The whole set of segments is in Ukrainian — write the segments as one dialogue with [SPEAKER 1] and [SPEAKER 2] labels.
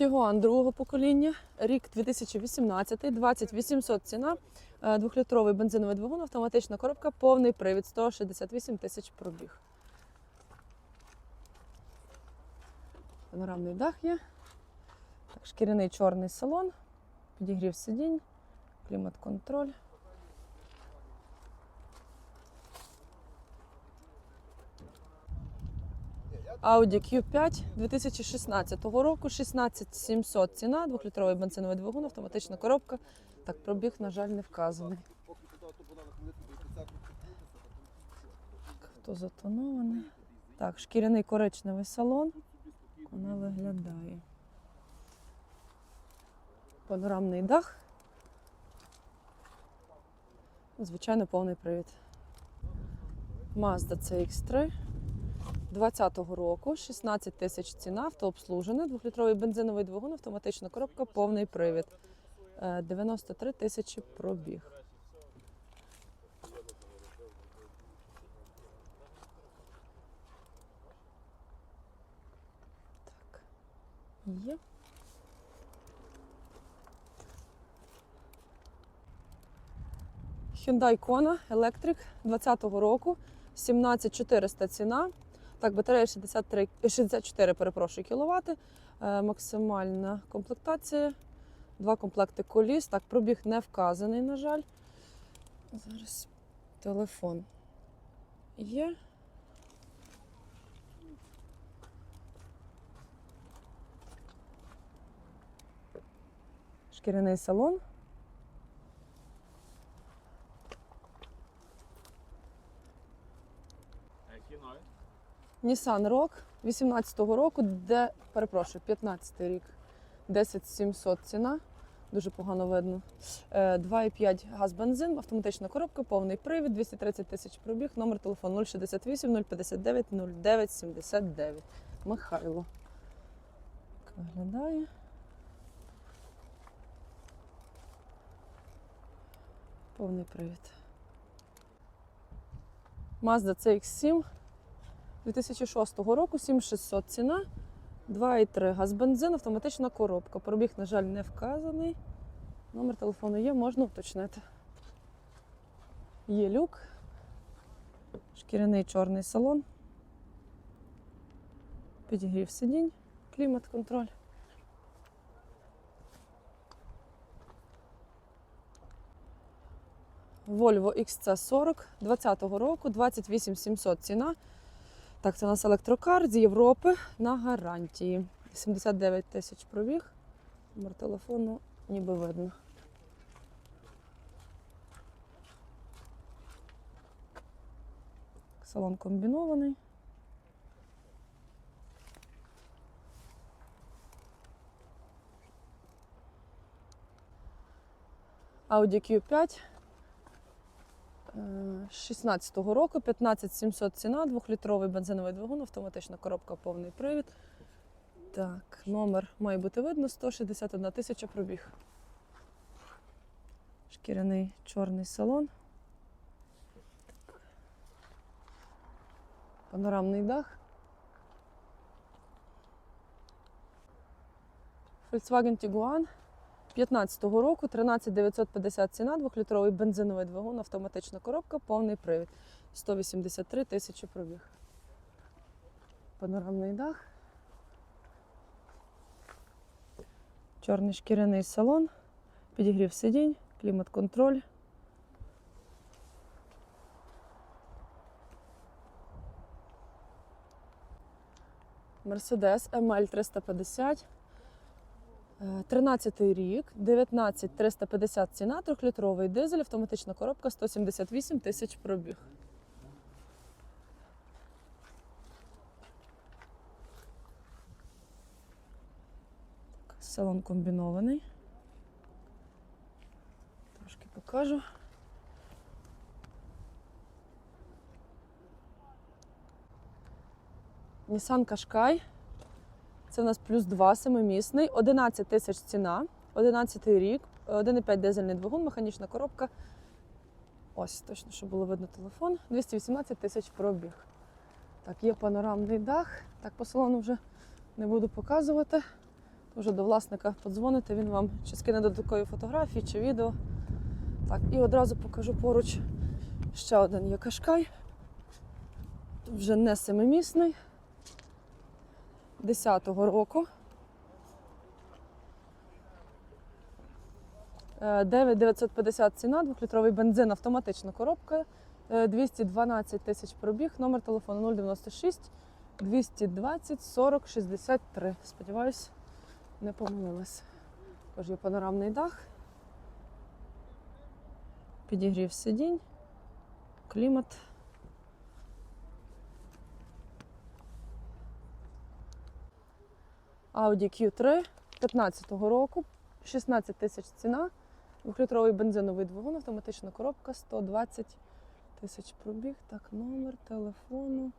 [SPEAKER 1] Тігуан другого покоління, рік 2018, 2800 ціна, е, двохлітровий бензиновий двигун, автоматична коробка, повний привід, 168 тисяч пробіг. Панорамний дах є. Шкіряний чорний салон, підігрів сидінь, клімат-контроль. Audi Q5 2016 року, 16700 ціна, двохлітровий бензиновий двигун, автоматична коробка. Так, пробіг, на жаль, не вказаний. Хто затонований? Так, шкіряний коричневий салон. Вона виглядає. Панорамний дах. Звичайно, повний привід. Mazda CX3 20-го року, 16 тисяч ціна, автообслужене, двохлітровий бензиновий двигун, автоматична коробка, повний привід. Е, 93 тисячі пробіг. Так, є. Hyundai Kona Electric 20-го року, 17400 ціна. Так, батарея 63, 64, перепрошую, кіловати. Е, максимальна комплектація. Два комплекти коліс. Так, пробіг не вказаний, на жаль. Зараз телефон є. Шкіряний салон. Nissan Rock 18-го року, де, перепрошую, 15-й рік, 10700 ціна, дуже погано видно. Е, 2,5 газ бензин, автоматична коробка, повний привід, 230 тисяч пробіг, номер телефону 068 059 09 79. Михайло. Так виглядає. Повний привід. Mazda CX-7 2006 року 7600 ціна, 2,3 газ бензин, автоматична коробка. Пробіг, на жаль, не вказаний. Номер телефону є, можна уточнити. Є люк, шкіряний чорний салон, підігрів сидінь, клімат-контроль. Volvo XC40 20-го року, 28700 ціна. Так, це у нас електрокар з Європи на гарантії. 79 тисяч пробіг. Номер телефону ніби видно. Салон комбінований. Audi Q5 16-го року, 15700 ціна, двохлітровий бензиновий двигун, автоматична коробка, повний привід. Так, номер має бути видно, 161 тисяча пробіг. Шкіряний чорний салон. Панорамний дах. Volkswagen Tiguan 15-го року, 13950 ціна, двохлітровий бензиновий двигун, автоматична коробка, повний привід. 183 тисячі пробіг. Панорамний дах. Чорний шкіряний салон, підігрів сидінь, клімат-контроль. Mercedes ML 350 Е, 13 рік, 19 350 ціна, трьохлітровий дизель, автоматична коробка, 178 тисяч пробіг. Так, салон комбінований. Трошки покажу. Nissan Qashqai. Це у нас плюс 2 семимісний, 11 тисяч ціна, 11 рік, 1,5 дизельний двигун, механічна коробка. Ось, точно, щоб було видно телефон. 218 тисяч пробіг. Так, є панорамний дах. Так, по салону вже не буду показувати. Вже до власника подзвоните, він вам чи скине додаткові фотографії чи відео. Так, і одразу покажу поруч ще один є кашкай. Вже не семимісний. 10-го року. Е, 9950 ціна, 2-літровий бензин, автоматична коробка, е, 212 тисяч пробіг, номер телефону 096 220 40 63. Сподіваюсь, не помилилась. Тож є панорамний дах, підігрів сидінь, клімат. Audi Q3 15-го року, 16 тисяч ціна, 2-літровий бензиновий двигун, автоматична коробка, 120 тисяч пробіг. Так, номер телефону.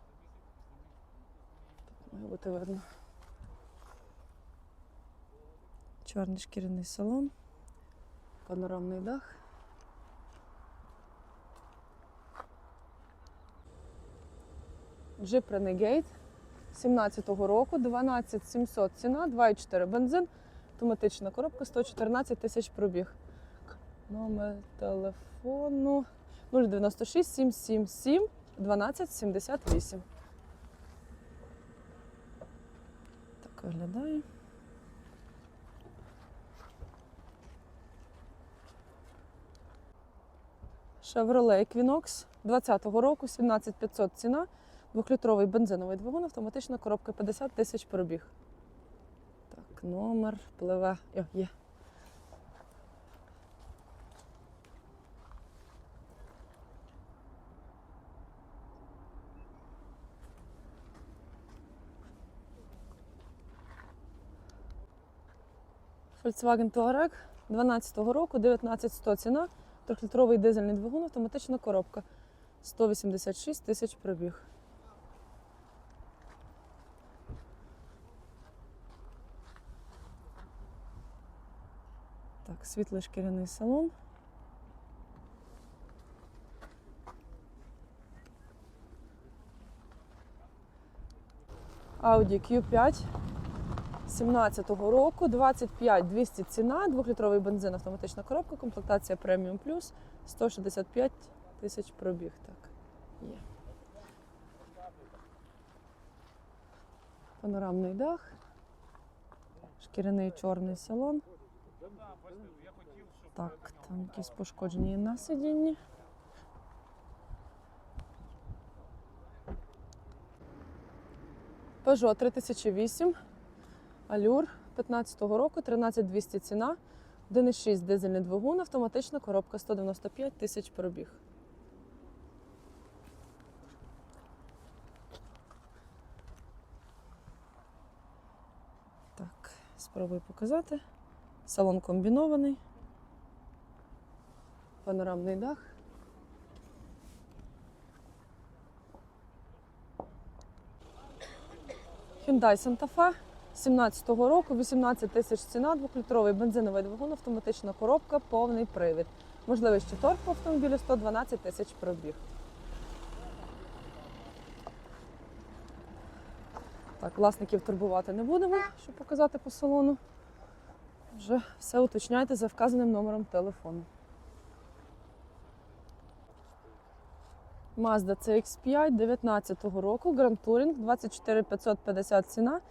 [SPEAKER 1] Тут має бути видно. Чорний шкіряний салон, панорамний дах. Jeep Renegade 17-го року, 12 700 ціна, 2,4 бензин, автоматична коробка, 114 тисяч пробіг. Номер телефону 096 777 1278. Так виглядає. Chevrolet Equinox 20-го року, 17500 ціна. Двохлітровий бензиновий двигун, автоматична коробка 50 тисяч пробіг. Так, номер пливе. О, є. Volkswagen Touareg 12-го року, 19100 ціна, трьохлітровий дизельний двигун, автоматична коробка. 186 тисяч пробіг. Так, світлий шкіряний салон. Audi Q5 17-го року, 25 200 ціна, 2-літровий бензин, автоматична коробка, комплектація Premium Plus, 165 тисяч пробіг. Так, є. Панорамний дах, шкіряний чорний салон. Так, там якісь пошкодження є на сидінні. Peugeot 3008, Allure 15-го року, 13200 ціна, 1,6 дизельний двигун, автоматична коробка 195 тисяч пробіг. Так, спробую показати. Салон комбінований. Панорамний дах. Hyundai Santa Fe 17-го року, 18 тисяч ціна, 2-літровий бензиновий двигун, автоматична коробка, повний привід. Можливість торг по автомобілю 112 тисяч пробіг. Так, власників турбувати не будемо, щоб показати по салону. Вже все уточняйте за вказаним номером телефону. Mazda CX5 19-го року, Grand Touring, 24 550 ціна,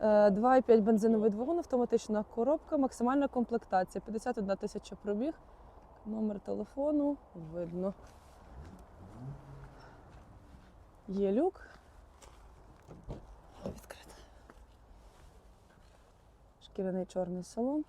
[SPEAKER 1] е, 2,5 бензиновий двигун, автоматична коробка, максимальна комплектація, 51 тисяча пробіг. Номер телефону видно. Є люк. Відкрито. шкіряний чорний салон.